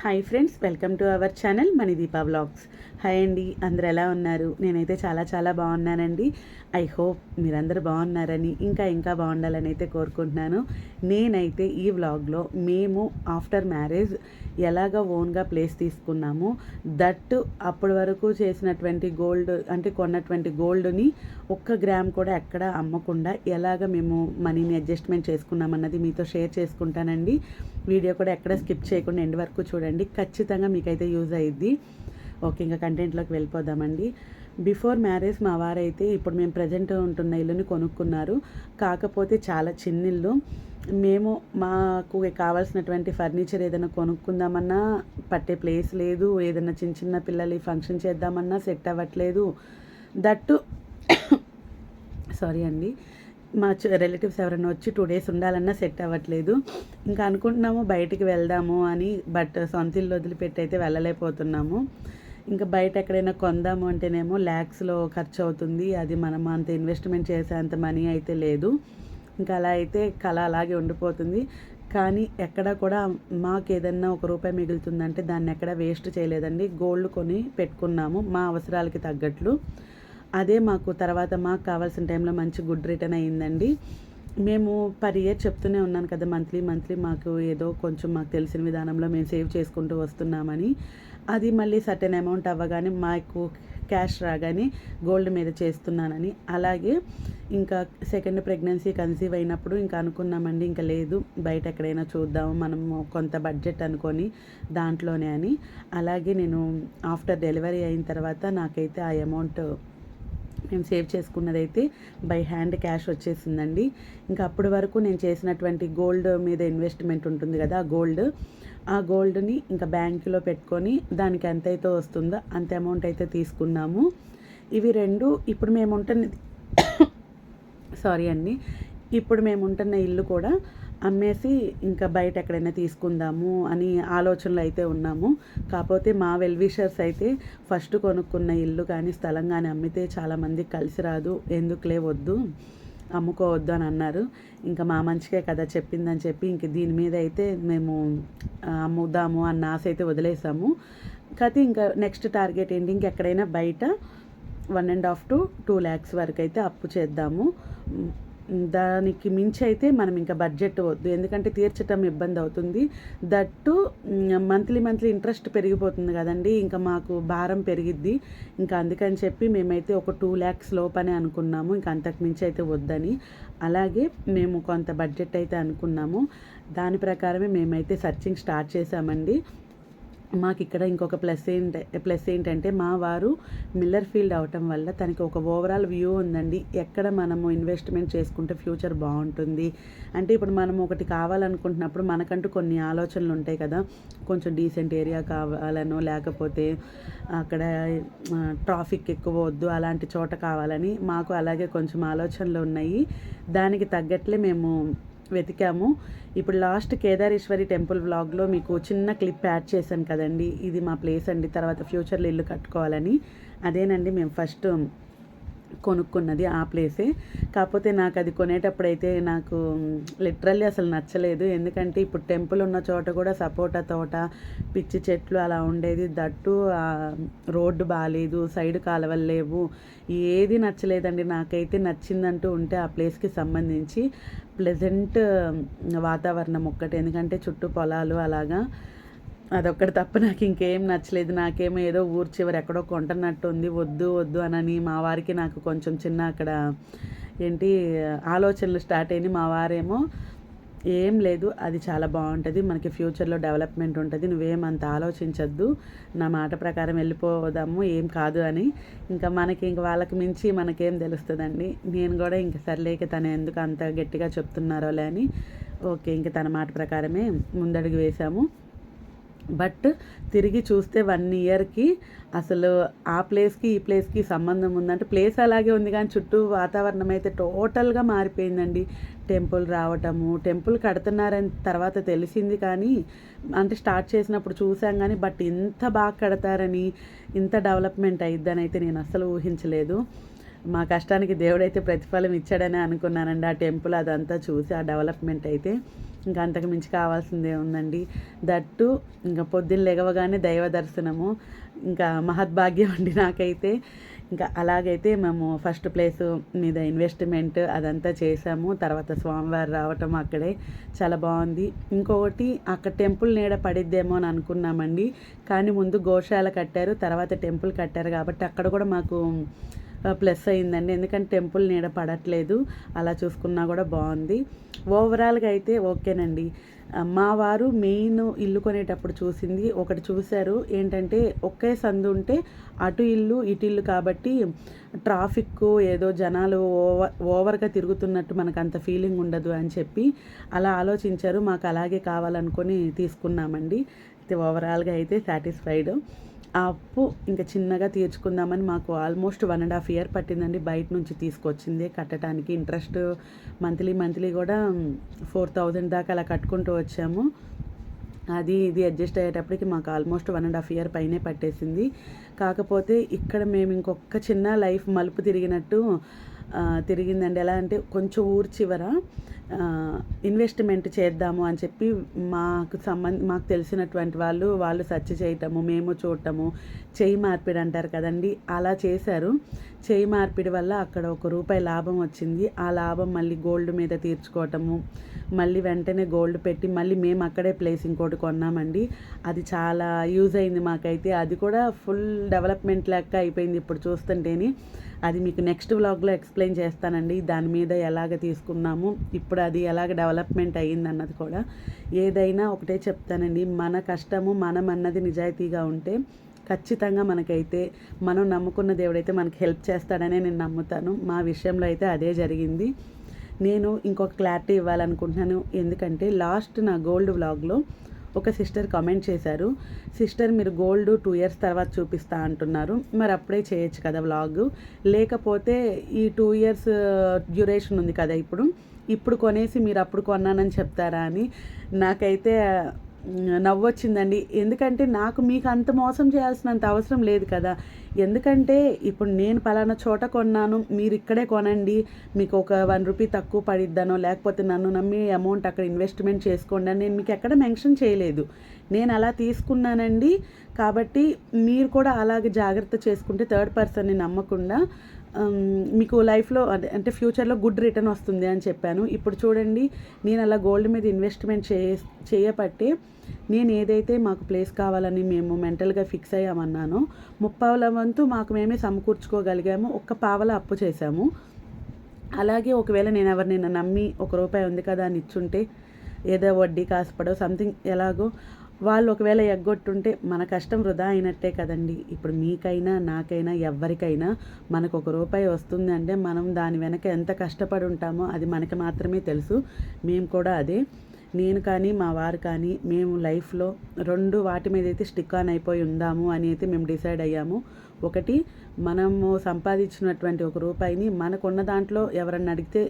Hi friends welcome to our channel money Deepa vlogs. Hi అండి అందరు ఎలా ఉన్నారు? నేనైతే చాలా చాలా బాగున్నానండి. ఐ హోప్ మీరందరూ బాగున్నారని ఇంకా ఇంకా బాగుండాలని అయితే కోరుకుంటున్నాను. నేనైతే ఈ వ్లాగ్లో మేము ఆఫ్టర్ మ్యారేజ్ ఎలాగ ఓన్గా ప్లేస్ తీసుకున్నాము దట్ అప్పటి వరకు చేసినటువంటి గోల్డ్ అంటే కొన్నటువంటి గోల్డ్ని ఒక్క గ్రామ్ కూడా ఎక్కడ అమ్మకుండా ఎలాగ మేము మనీని అడ్జస్ట్మెంట్ చేసుకున్నామన్నది మీతో షేర్ చేసుకుంటానండి. వీడియో కూడా ఎక్కడ స్కిప్ చేయకుండా ఎండ్ వరకు చూడండి. ఖచ్చితంగా మీకైతే యూజ్ అయ్యిద్ది ఓకే ఇంకా కంటెంట్లోకి వెళ్ళిపోదామండి. బిఫోర్ మ్యారేజ్ మా వారైతే ఇప్పుడు మేము ప్రజెంట్ ఉంటున్న ఇల్లుని కొనుక్కున్నారు. కాకపోతే చాలా చిన్న ఇల్లు. మేము మాకు కావాల్సినటువంటి ఫర్నిచర్ ఏదైనా కొనుక్కుందామన్నా పట్టే ప్లేస్ లేదు. ఏదైనా చిన్న చిన్న పిల్లలు ఫంక్షన్ చేద్దామన్నా సెట్ అవ్వట్లేదు. దట్టు సారీ అండి. మా రిలేటివ్స్ ఎవరైనా వచ్చి టూ డేస్ ఉండాలన్నా సెట్ అవ్వట్లేదు. ఇంకా అనుకుంటున్నాము బయటికి వెళ్దాము అని బట్ సొంత ఇల్లు వదిలిపెట్టి అయితే వెళ్ళలేకపోతున్నాము. ఇంకా బయట ఎక్కడైనా కొందాము అంటేనేమో ల్యాక్స్లో ఖర్చు అవుతుంది అది మనం అంత ఇన్వెస్ట్మెంట్ చేసేంత మనీ అయితే లేదు. ఇంకా అలా అయితే కళ అలాగే ఉండిపోతుంది. కానీ ఎక్కడ కూడా మాకు ఏదన్నా ఒక రూపాయి మిగులుతుందంటే దాన్ని ఎక్కడ వేస్ట్ చేయలేదండి. గోల్డ్ కొని పెట్టుకున్నాము మా అవసరాలకి తగ్గట్లు. అదే మాకు తర్వాత మాకు కావాల్సిన టైంలో మంచి గుడ్ రిటర్న్ అయ్యిందండి. మేము పర్ ఇయర్ చెప్తూనే ఉన్నాను కదా మంత్లీ మంత్లీ మాకు ఏదో కొంచెం మాకు తెలిసిన విధానంలో మేము సేవ్ చేసుకుంటూ వస్తున్నామని. అది మళ్ళీ సర్టెన్ అమౌంట్ అవ్వగానే మాకు క్యాష్ రాగానే గోల్డ్ మీద చేస్తున్నానని. అలాగే ఇంకా సెకండ్ ప్రెగ్నెన్సీ కన్సీవ్ అయినప్పుడు ఇంకా అనుకున్నామండి ఇంకా లేదు బయట ఎక్కడైనా చూద్దాము మనము కొంత బడ్జెట్ అనుకొని దాంట్లోనే అని. అలాగే నేను ఆఫ్టర్ డెలివరీ అయిన తర్వాత నాకైతే ఆ అమౌంట్ మేము సేవ్ చేసుకున్నదైతే బై హ్యాండ్ క్యాష్ వచ్చేసిందండి. ఇంకా అప్పటి వరకు నేను చేసినటువంటి గోల్డ్ మీద ఇన్వెస్ట్మెంట్ ఉంటుంది కదా ఆ గోల్డ్ ఆ గోల్డ్ని ఇంకా బ్యాంకులో పెట్టుకొని దానికి ఎంత అయితే వస్తుందో అంత అమౌంట్ అయితే తీసుకున్నాము. ఇవి రెండు ఇప్పుడు మేము ఉంటున్నది సారీ అండి ఇప్పుడు మేము ఉంటున్న ఇల్లు కూడా అమ్మేసి ఇంకా బయట ఎక్కడైనా తీసుకుందాము అని ఆలోచనలు అయితే ఉన్నాము. కాకపోతే మా వెల్విషర్స్ అయితే ఫస్ట్ కొనుక్కున్న ఇల్లు కానీ స్థలం కానీ అమ్మితే చాలామంది కలిసి రాదు. ఎందుకులే వద్దు అమ్ముకోవద్దు అని అన్నారు. ఇంకా మా మంచికే కదా చెప్పిందని చెప్పి ఇంక దీని మీద అయితే మేము అమ్ముదాము అన్న ఆశ అయితే వదిలేసాము. కాకపోతే ఇంకా నెక్స్ట్ టార్గెట్ ఏంటి? ఇంకెక్కడైనా బయట one and half to two lakhs వరకు అయితే అప్పు చేద్దాము. దానికి మించి అయితే మనం ఇంకా బడ్జెట్ వద్దు. ఎందుకంటే తీర్చటం ఇబ్బంది అవుతుంది. దట్టు మంత్లీ మంత్లీ ఇంట్రెస్ట్ పెరిగిపోతుంది కదండి. ఇంకా మాకు భారం పెరిగిద్ది. ఇంకా అందుకని చెప్పి మేమైతే ఒక టూ ల్యాక్స్ లోపనే అనుకున్నాము. ఇంకా అంతకు మించి అయితే వద్దని. అలాగే మేము కొంత బడ్జెట్ అయితే అనుకున్నాము. దాని ప్రకారమే మేమైతే సర్చింగ్ స్టార్ట్ చేసామండి మాకు ఇక్కడ ఇంకొక ప్లస్ ఏంటి ప్లస్ ఏంటంటే మా వారు మిల్లర్ ఫీల్డ్ అవటం వల్ల తనకి ఒక ఓవరాల్ వ్యూ ఉందండి. ఎక్కడ మనము ఇన్వెస్ట్మెంట్ చేసుకుంటే ఫ్యూచర్ బాగుంటుంది. అంటే ఇప్పుడు మనం ఒకటి కావాలనుకుంటున్నప్పుడు మనకంటూ కొన్ని ఆలోచనలు ఉంటాయి కదా. కొంచెం డీసెంట్ ఏరియా కావాలనో లేకపోతే అక్కడ ట్రాఫిక్ ఎక్కువ వద్దు అలాంటి చోట కావాలని మాకు అలాగే కొంచెం ఆలోచనలు ఉన్నాయి. దానికి తగ్గట్లే మేము వెతికాము. ఇప్పుడు లాస్ట్ కేదారేశ్వరి టెంపుల్ వ్లాగ్లో మీకు చిన్న క్లిప్ యాడ్ చేశాను కదండి. ఇది మా ప్లేస్ అండి. తర్వాత ఫ్యూచర్లో ఇల్లు కట్టుకోవాలని. అదేనండి మేము ఫస్ట్ కొనుక్కున్నది ఆ ప్లేసే కాకపోతే నాకు అది కొనేటప్పుడైతే నాకు లిటరల్లీ అసలు నచ్చలేదు. ఎందుకంటే ఇప్పుడు టెంపుల్ ఉన్న చోట కూడా సపోటా తోట పిచ్చి చెట్లు అలా ఉండేది. దట్టు రోడ్డు బాగాలేదు సైడ్ కాలువలు లేవు. ఏది నచ్చలేదండి. నాకైతే నచ్చిందంటూ ఉంటే ఆ ప్లేస్కి సంబంధించి ప్లెజెంట్ వాతావరణం ఒక్కటి. ఎందుకంటే చుట్టూ పొలాలు అలాగా. అదొక్కటి తప్ప. నాకు ఇంకేం నచ్చలేదు. నాకేమో ఏదో ఊరు చివరి ఎక్కడో కొంటున్నట్టు ఉంది. వద్దు వద్దు అనని మా వారికి నాకు కొంచెం చిన్న అక్కడ ఏంటి ఆలోచనలు స్టార్ట్ అయినాయి. మా వారేమో ఏం లేదు అది చాలా బాగుంటుంది. మనకి ఫ్యూచర్లో డెవలప్మెంట్ ఉంటుంది. నువ్వేం అంత ఆలోచించద్దు. నా మాట ప్రకారం వెళ్ళిపోదాము. ఏం కాదు అని. ఇంకా మనకి ఇంక వాళ్ళకి మించి మనకేం తెలుస్తుందండి. నేను కూడా ఇంక సర్లేక తను ఎందుకు అంత గట్టిగా చెప్తున్నారోలే అని. ఓకే ఇంక తన మాట ప్రకారమే ముందడుగు వేశాము. బట్ తిరిగి చూస్తే వన్ ఇయర్కి అసలు ఆ ప్లేస్కి ఈ ప్లేస్కి సంబంధం ఉందంటే ప్లేస్ అలాగే ఉంది కానీ చుట్టూ వాతావరణం అయితే టోటల్గా మారిపోయిందండి. టెంపుల్ రావటము టెంపుల్ కడుతున్నారని తర్వాత తెలిసింది కానీ అంటే స్టార్ట్ చేసినప్పుడు చూసాం కానీ బట్ ఇంత బాగా కడతారని ఇంత డెవలప్మెంట్ అయిద్దని అయితే నేను అస్సలు ఊహించలేదు. మా కష్టానికి దేవుడైతే ప్రతిఫలం ఇచ్చాడని అనుకున్నానండి. ఆ టెంపుల్ అదంతా చూసి ఆ డెవలప్మెంట్ అయితే ఇంకా అంతకు మించి కావాల్సిందే ఉందండి. దట్టు ఇంకా పొద్దున్న లెగవగానే దైవ దర్శనము ఇంకా మహద్భాగ్యం అండి నాకైతే. ఇంకా అలాగైతే మేము ఫస్ట్ ప్లేస్ మీద ఇన్వెస్ట్మెంట్ అదంతా చేసాము. తర్వాత స్వామివారు రావటం అక్కడే చాలా బాగుంది. ఇంకొకటి అక్కడ టెంపుల్ నీడ పడిద్దేమో అని అనుకున్నామండి. కానీ ముందు గోశాల కట్టారు తర్వాత టెంపుల్ కట్టారు కాబట్టి అక్కడ కూడా మాకు ప్లస్ అయిందండి. ఎందుకంటే టెంపుల్ నీడ పడట్లేదు. అలా చూసుకున్నా కూడా బాగుంది. ఓవరాల్గా అయితే ఓకేనండి. మా వారు మెయిన్ ఇల్లు కొనేటప్పుడు చూసింది. ఒకటి చూశారు. ఏంటంటే ఒకే సందు ఉంటే అటు ఇల్లు ఇటు ఇల్లు కాబట్టి ట్రాఫిక్ ఏదో జనాలు ఓవర్ ఓవర్గా తిరుగుతున్నట్టు మనకు అంత ఫీలింగ్ ఉండదు అని చెప్పి అలా ఆలోచించారు. మాకు అలాగే కావాలనుకొని తీసుకున్నామండి. అయితే ఓవరాల్గా అయితే సాటిస్ఫైడ్. ఆ అప్పు ఇంకా చిన్నగా తీర్చుకుందామని మాకు almost one and half year పట్టిందండి. బయట నుంచి తీసుకొచ్చింది కట్టడానికి ఇంట్రెస్ట్ మంత్లీ మంత్లీ కూడా ఫోర్ థౌజండ్ దాకా అలా కట్టుకుంటూ వచ్చాము. అది ఇది అడ్జస్ట్ అయ్యేటప్పటికి మాకు almost one and half year పైనే పట్టేసింది. కాకపోతే ఇక్కడ మేము ఇంకొక చిన్న లైఫ్ మలుపు తిరిగినట్టు తిరిగిందండి. ఎలా అంటే కొంచెం ఊరు చివర ఇన్వెస్ట్మెంట్ చేద్దాము అని చెప్పి మాకు సంబంధ మాకు తెలిసినటువంటి వాళ్ళు వాళ్ళు సర్చ్ చేయటము మేము చూడటము చేయి మార్పిడి అంటారు కదండి అలా చేశారు. చేయి మార్పిడి వల్ల అక్కడ ఒక రూపాయి లాభం వచ్చింది. ఆ లాభం మళ్ళీ గోల్డ్ మీద తీర్చుకోవటము మళ్ళీ వెంటనే గోల్డ్ పెట్టి మళ్ళీ మేము అక్కడే ప్లేస్ ఇంకోటి కొన్నామండి. అది చాలా యూజ్ అయింది మాకైతే. అది కూడా ఫుల్ డెవలప్మెంట్ లెక్క అయిపోయింది ఇప్పుడు చూస్తుంటేని. అది మీకు నెక్స్ట్ వ్లాగ్లో ఎక్స్ప్లెయిన్ చేస్తానండి. దాని మీద ఎలాగ తీసుకున్నాము ఇప్పుడు అది ఎలాగ డెవలప్మెంట్ అయ్యింది అన్నది కూడా. ఏదైనా ఒకటే చెప్తానండి. మన కష్టము మనం అన్నది నిజాయితీగా ఉంటే ఖచ్చితంగా మనకైతే మనం నమ్ముకున్న దేవుడైతే మనకి హెల్ప్ చేస్తాడనే నేను నమ్ముతాను. మా విషయంలో అయితే అదే జరిగింది. నేను ఇంకొక క్లారిటీ ఇవ్వాలనుకుంటున్నాను. ఎందుకంటే లాస్ట్ నా గోల్డ్ వ్లాగ్లో ఒక సిస్టర్ కామెంట్ చేశారు. సిస్టర్ మీరు గోల్డ్ టూ ఇయర్స్ తర్వాత చూపిస్తా అంటున్నారు. మరి అప్పుడే చేయొచ్చు కదా వ్లాగ్ లేకపోతే ఈ టూ ఇయర్స్ డ్యూరేషన్ ఉంది కదా ఇప్పుడు. ఇప్పుడు కొనేసి మీరు అప్పుడు కొన్నానని చెప్తారా అని. నాకైతే నవ్వొచ్చిందండి. ఎందుకంటే నాకు మీకు అంత మోసం చేయాల్సినంత అవసరం లేదు కదా. ఎందుకంటే ఇప్పుడు నేను పలానా చోట కొన్నాను మీరు ఇక్కడే కొనండి మీకు ఒక వన్ రూపీ తక్కువ పడిద్దానో లేకపోతే నన్ను నమ్మి అమౌంట్ అక్కడ ఇన్వెస్ట్మెంట్ చేసుకోండి అని నేను మీకు ఎక్కడ మెన్షన్ చేయలేదు. నేను అలా తీసుకున్నానండి. కాబట్టి మీరు కూడా అలాగే జాగ్రత్త చేసుకుంటే థర్డ్ పర్సన్ని నమ్మకుండా మీకు లైఫ్లో అంటే ఫ్యూచర్లో గుడ్ రిటర్న్ వస్తుంది అని చెప్పాను. ఇప్పుడు చూడండి నేను అలా గోల్డ్ మీద ఇన్వెస్ట్మెంట్ చే చేయబట్టి నేను ఏదైతే మాకు ప్లేస్ కావాలని మేము మెంటల్గా ఫిక్స్ అయ్యామన్నానో ముప్పావల వంతు మాకు మేమే సమకూర్చుకోగలిగాము ఒక్క పావల అప్పు చేశాము. అలాగే ఒకవేళ నేను ఎవరినైనా నమ్మి ఒక రూపాయి ఉంది కదా అని ఇచ్చుంటే ఏదో వడ్డీ కాసుపడో సంథింగ్ ఎలాగో వాళ్ళు ఒకవేళ ఎగ్గొట్టుంటే మన కష్టం వృధా అయినట్టే కదండి. ఇప్పుడు మీకైనా నాకైనా ఎవరికైనా మనకు ఒక రూపాయి వస్తుంది అంటే మనం దాని వెనక ఎంత కష్టపడి ఉంటామో అది మనకి మాత్రమే తెలుసు. మేము కూడా అదే. నేను కానీ మా వారు కానీ మేము లైఫ్లో రెండు వాటి మీద అయితే స్టిక్ ఆన్ అయిపోయి ఉందాము అని అయితే మేము డిసైడ్ అయ్యాము. ఒకటి మనము సంపాదించినటువంటి ఒక రూపాయిని మనకున్న దాంట్లో ఎవరన్నా అడిగితే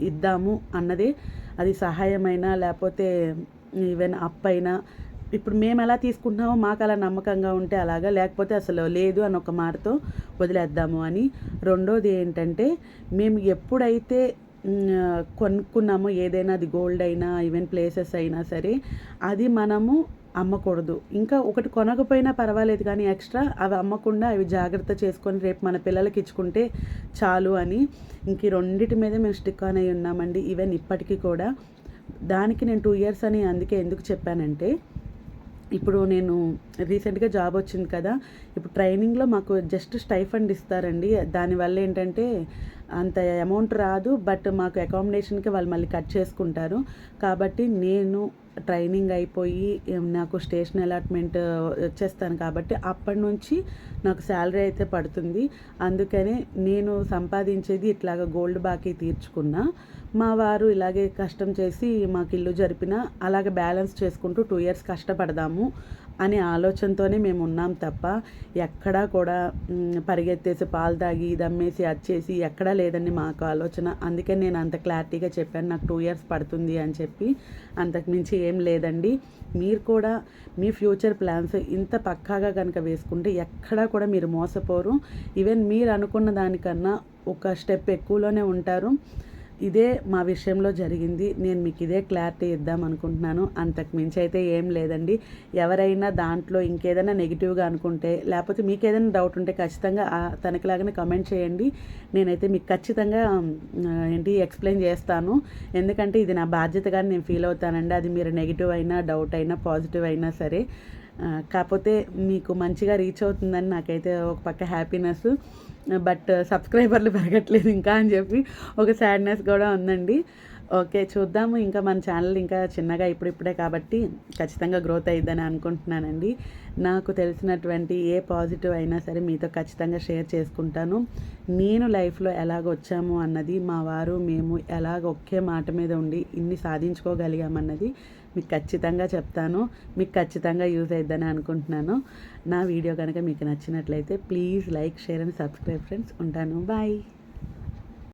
ఇద్దాము అన్నదే. అది సహాయమైనా లేకపోతే ఈవెన్ అప్ అయినా ఇప్పుడు మేము ఎలా తీసుకుంటున్నామో మాకు అలా నమ్మకంగా ఉంటే అలాగా లేకపోతే అసలు లేదు అని ఒక మాటతో వదిలేద్దాము అని. రెండోది ఏంటంటే మేము ఎప్పుడైతే కొనుక్కున్నామో ఏదైనా అది గోల్డ్ అయినా ఈవెన్ ప్లేసెస్ అయినా సరే అది మనము అమ్మకూడదు. ఇంకా ఒకటి కొనకపోయినా పర్వాలేదు కానీ ఎక్స్ట్రా అవి అమ్మకుండా అవి జాగ్రత్త చేసుకొని రేపు మన పిల్లలకి ఇచ్చుకుంటే చాలు అని ఇంక రెండింటి మీద మేము స్టిక్ ఆన్ అయి ఉన్నామండి. ఈవెన్ ఇప్పటికీ కూడా. దానికి నేను టూ ఇయర్స్ అని అందుకే ఎందుకు చెప్పానంటే ఇప్పుడు నేను రీసెంట్గా జాబ్ వచ్చింది కదా. ఇప్పుడు ట్రైనింగ్లో మాకు జస్ట్ స్టైఫండ్ ఇస్తారండి. దానివల్ల ఏంటంటే అంత అమౌంట్ రాదు. బట్ మాకు అకామిడేషన్కి వాళ్ళు మళ్ళీ కట్ చేసుకుంటారు. కాబట్టి నేను ట్రైనింగ్ అయిపోయి నాకు స్టేషన్ అలాట్మెంట్ వచ్చేస్తాను కాబట్టి అప్పటి నుంచి నాకు శాలరీ అయితే పడుతుంది. అందుకనే నేను సంపాదించేది ఇట్లాగ గోల్డ్ బాకీ తీర్చుకున్నా. మా వారు ఇలాగే కష్టం చేసి మాకు ఇల్లు జరిపిన అలాగే బ్యాలెన్స్ చేసుకుంటూ టూ ఇయర్స్ కష్టపడదాము. అనే ఆలోచనతోనే మేము ఉన్నాం తప్ప ఎక్కడా కూడా పరిగెత్తేసి పాలు తాగి దమ్మేసి అచ్చేసి ఎక్కడా లేదండి మాకు ఆలోచన. అందుకే నేను అంత క్లారిటీగా చెప్పాను నాకు టూ ఇయర్స్ పడుతుంది అని చెప్పి. అంతకుమించి ఏం లేదండి. మీరు కూడా మీ ఫ్యూచర్ ప్లాన్స్ ఇంత పక్కాగా కనుక వేసుకుంటే ఎక్కడా కూడా మీరు మోసపోరు. ఈవెన్ మీరు అనుకున్న దానికన్నా ఒక స్టెప్ ఎక్కువలోనే ఉంటారు. ఇదే మా విషయంలో జరిగింది. నేను మీకు ఇదే క్లారిటీ ఇద్దాం అనుకుంటున్నాను. అంతకు మించి అయితే ఏం లేదండి. ఎవరైనా దాంట్లో ఇంకేదైనా నెగిటివ్గా అనుకుంటే లేకపోతే మీకు ఏదైనా డౌట్ ఉంటే ఖచ్చితంగా తనకి తనకిలాగానే కమెంట్ చేయండి. నేనైతే మీకు ఖచ్చితంగా ఏంటి ఎక్స్ప్లెయిన్ చేస్తాను. ఎందుకంటే ఇది నా బాధ్యతగా నేను ఫీల్ అవుతానండి. అది మీరు నెగిటివ్ అయినా డౌట్ అయినా పాజిటివ్ అయినా సరే. కాకపోతే మీకు మంచిగా రీచ్ అవుతుందని నాకైతే ఒక పక్క హ్యాపీనెస్ బట్ సబ్స్క్రైబర్లు పెరగట్లేదు ఇంకా అని చెప్పి ఒక సాడ్నెస్ కూడా ఉందండి. ఓకే చూద్దాము. ఇంకా మన ఛానల్ ఇంకా చిన్నగా ఇప్పుడిప్పుడే కాబట్టి ఖచ్చితంగా గ్రోత్ అయ్యిద్దని అనుకుంటున్నానండి. నాకు తెలిసినటువంటి ఏ పాజిటివ్ అయినా సరే మీతో ఖచ్చితంగా షేర్ చేసుకుంటాను. నేను లైఫ్లో ఎలాగ వచ్చాము అన్నది మా వారు మేము ఎలాగ ఒకే మాట మీద ఉండి ఇన్ని సాధించుకోగలిగామన్నది మీకు ఖచ్చితంగా చెప్తాను. మీకు ఖచ్చితంగా యూజ్ అవుద్దని అనుకుంటున్నాను. నా వీడియో కనుక మీకు నచ్చినట్లయితే please like share and subscribe friends. ఉంటాను. బాయ్.